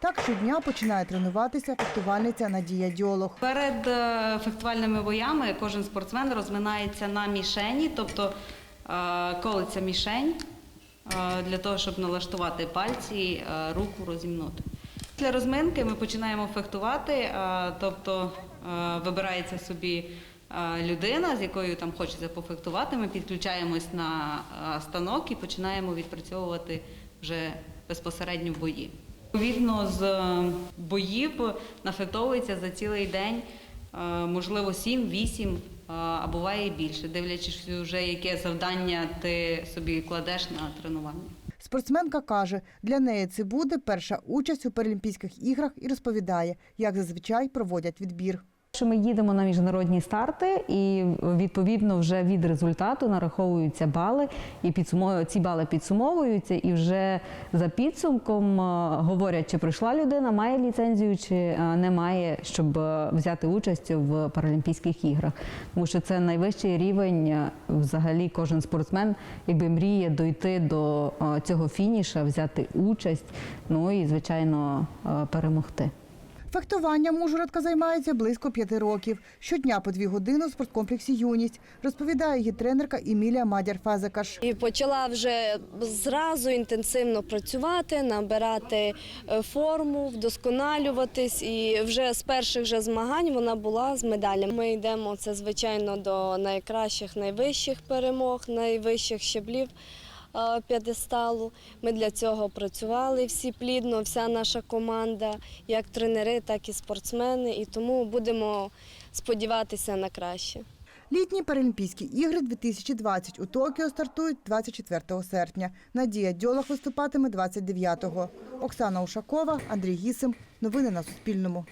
Так щодня починає тренуватися фехтувальниця Надія Дьолох. Перед е, фехтувальними боями кожен спортсмен розминається на мішені, тобто е, колиться мішень е, для того, щоб налаштувати пальці, руку розімнути. Після розминки ми починаємо фехтувати, тобто вибирається собі людина, з якою там хочеться пофехтувати. Ми підключаємось на станок і починаємо відпрацьовувати вже безпосередньо бої. Відповідно з е, боїв нафетовується за цілий день, е, можливо, 7-8, е, а буває і більше, дивлячись вже, яке завдання ти собі кладеш на тренування. Спортсменка каже, для неї це буде перша участь у Паралімпійських іграх і розповідає, як зазвичай проводять відбір. Що ми їдемо на міжнародні старти, і відповідно вже від результату нараховуються бали, і підсумовую ці бали підсумовуються, і вже за підсумком е, говорять, чи пройшла людина, має ліцензію, чи е, не має, щоб е, взяти участь в Паралімпійських іграх. Тому що це найвищий рівень. Взагалі, кожен спортсмен якби мріє дойти до цього фініша, взяти участь, ну і звичайно перемогти. Фехтуванням Ужгородка займається близько п'яти років. Щодня по дві години у спорткомплексі Юність, розповідає її тренерка Емілія Мадяр-Фазекаш. І почала вже зразу інтенсивно працювати, набирати е, форму, вдосконалюватись. І вже з перших же змагань вона була з медалями. Ми йдемо це звичайно до найкращих, найвищих перемог, найвищих щеблів п'єдесталу. Ми для цього працювали всі плідно, вся наша команда, як тренери, так і спортсмени. І тому будемо сподіватися на краще. Літні Паралімпійські ігри 2020 у Токіо стартують 24 серпня. Надія Дьолох виступатиме 29-го. Оксана Ушакова, Андрій Гісим. Новини на Суспільному.